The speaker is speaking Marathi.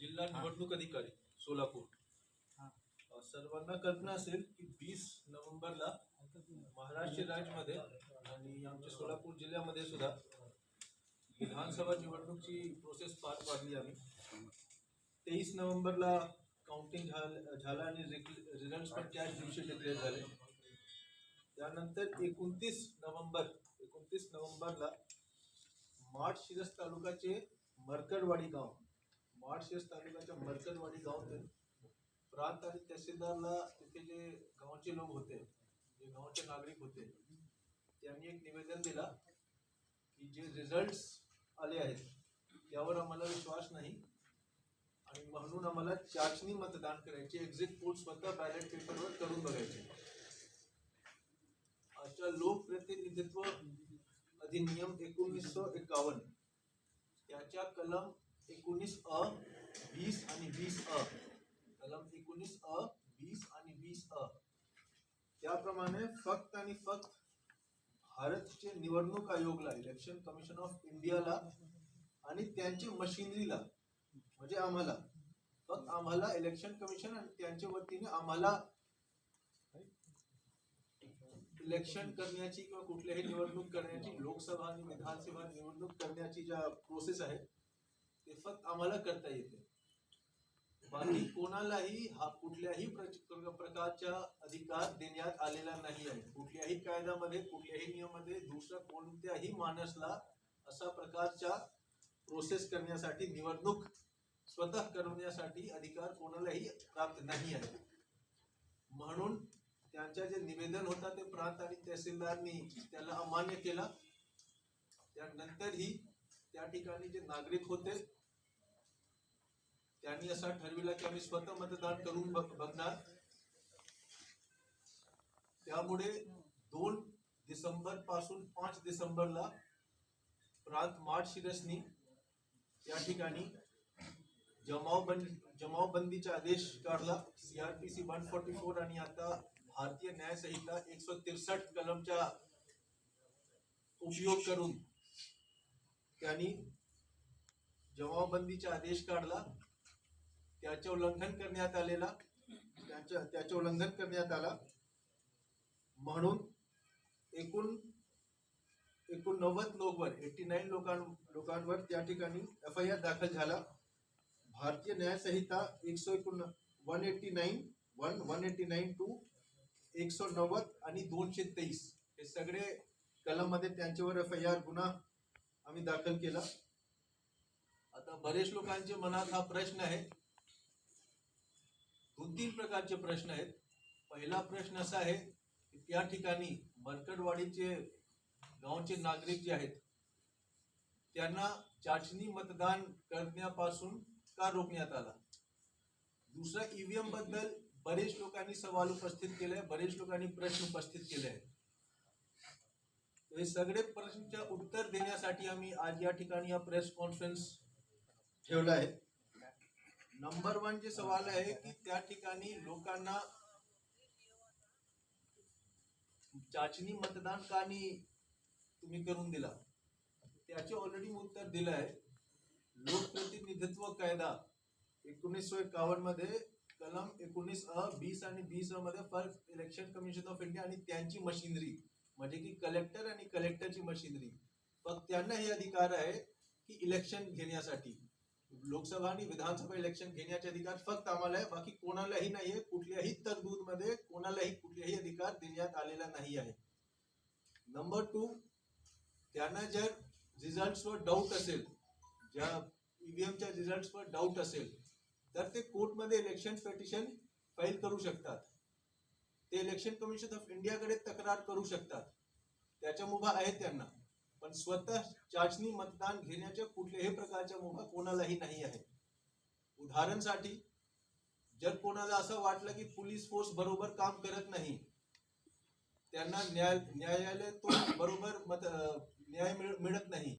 जिल्हा निवडणूक अधिकारी सोलापूर. सर्वांना कल्पना असेल की वीस नोव्हेंबरला महाराष्ट्र राज्यमध्ये आणि आमच्या सोलापूर जिल्ह्यामध्ये सुद्धा विधानसभा निवडणूकची प्रोसेस पार पाडली आम्ही. तेवीस नोव्हेंबरला काउंटिंग झालं झालं आणि रिझल्ट पण त्याच दिवशी डिक्लेअर झाले. त्यानंतर एकोणतीस नोव्हेंबर एकोणतीस नोव्हेंबरला माडशिरस तालुक्याचे मरकडवाडी गाव माडशिरस तालुक्याच्या मरकडवाडी जाऊन ते प्रांत आणि तहसीलदारला तिथे जे गावचे लोक होते जे गावचे नागरिक होते त्यांनी एक निवेदन दिला की जे रिझल्ट्स आले आहेत त्यावर आम्हाला विश्वास नाही. आणि म्हणून आम्हाला चाचणी मतदान करायचे एक्झिट पोल स्वतः बॅलेट पेपरवर करून बघायचे. आजच्या लोकप्रतिनिधित्व अधिनियम एकोणीसशे एकावन्न त्याच्या कलम एकोणीस अ वीस आणि वीस अ. कलम एकोणीस अ वीस आणि वीस अ. त्याप्रमाणे फक्त आणि फक्त भारतचे निवडणूक आयोगला इलेक्शन कमिशन ऑफ इंडियाला आणि त्यांच्या मशिनरीला म्हणजे आम्हाला फक्त आम्हाला इलेक्शन कमिशन आणि त्यांच्या वतीने आम्हाला इलेक्शन करण्याची किंवा कुठल्याही निवडणूक करण्याची लोकसभा आणि विधानसभा निवडणूक करण्याची ज्या प्रोसेस आहे ते फक्त आम्हाला करता येते. बाकी कोणालाही हा कुठल्याही प्रकारचा अधिकार देण्यात आलेला नाही आहे. कुठल्याही कायद्यामध्ये कुठल्याही नियमामध्ये दुसऱ्या कोणत्याही माणसाला असा प्रकारचा प्रोसेस करण्यासाठी निवडणूक स्वतः करवण्यासाठी अधिकार कोणालाही प्राप्त नाही आहे. म्हणून त्यांच्या जे निवेदन होता ते प्रांत आणि तहसीलदारनी त्याला अमान्य केला. त्यानंतरही त्या ठिकाणी जे नागरिक होते त्यांनी असा ठरविला की आम्ही स्वतः मतदान करून बघणार. त्यामुळे दोन डिसेंबरपासून पाच डिसेंबरला प्रांत मार्चशिरसनी या ठिकाणी जमावबंदी जमावबंदीचा आदेश काढला. सीआरपीसी वन फोर्टी फोर आणि आता भारतीय न्याय संहिता एकशे तिरसठ कलमचा उपयोग करून त्यांनी जमावबंदीचा आदेश काढला. त्याचे उल्लंघन करण्यात आलेला त्याच्या त्याचे उल्लंघन करण्यात आला. म्हणून एकूण एकोणनव्वद लोकवर एटी नाईन लोकां लोकांवर त्या ठिकाणी एफ आय आर दाखल झाला. भारतीय न्यायसंहिता एकशे एकोण one eighty nine one one eighty nine two एकशे नव्वद आणि दोनशे तेवीस. हे सगळे कलममध्ये त्यांच्यावर एफ आय आर गुन्हा आम्ही दाखल केला. आता बरेच लोकांच्या मनात हा प्रश्न आहे दोन तीन प्रकारचे प्रश्न आहेत. पहिला प्रश्न असा आहे की त्या ठिकाणी मरकडवाडीचे गावचे नागरिक जे आहेत त्यांना चाचणी मतदान करण्यापासून का रोखण्यात आला? दुसरा ईव्हीएमबद्दल बरेच लोकांनी सवाल उपस्थित केले बरेच लोकांनी प्रश्न उपस्थित केले आहेत हे सगळे प्रश्नांच्या उत्तर देण्यासाठी आम्ही आज या ठिकाणी हा प्रेस कॉन्फरन्स ठेवला आहे. नंबर वन जे सवाल आहे की त्या ठिकाणी लोकांना चाचणी मतदान का नाही तुम्ही करून दिला? त्याचे ऑलरेडी उत्तर दिलं आहे. लोकप्रतिनिधित्व कायदा एकोणीसशे एकावन्नमध्ये कलम एकोणीस अ बीस आणि बीस अ मध्ये first election commission of India आणि त्यांची मशिनरी म्हणजे की कलेक्टर आणि कलेक्टरची मशिनरी. फक्त त्यांना हे अधिकार आहे की इलेक्शन घेण्यासाठी. लोकसभा आणि विधानसभा इलेक्शन घेण्याचे अधिकार फक्त आम्हाला आहे. बाकी कोणालाही नाही आहे कुठल्याही तरतूदमध्ये कोणालाही कुठलाही अधिकार देण्यात आलेला नाही आहे. नंबर टू त्यांना जर रिझल्ट्सवर डाऊट असेल ज्या ईव्हीएमच्या रिझल्ट्सवर डाऊट असेल तर ते कोर्टमध्ये इलेक्शन पेटिशन फाईल करू शकतात. ते इलेक्शन कमिशन ऑफ इंडियाकडे तक्रार करू शकतात. त्याच्या मुभा आहेत त्यांना. पण स्वतः चाचणी मतदान घेण्याच्या कुठल्याही प्रकारच्या मुभा कोणालाही नाही आहे. उदाहरणसाठी जर कोणाला असं वाटलं की पोलीस फोर्स बरोबर काम करत नाही त्यांना न्याय न्यायालय तो बरोबर मत न्याय मिळ- मिळत नाही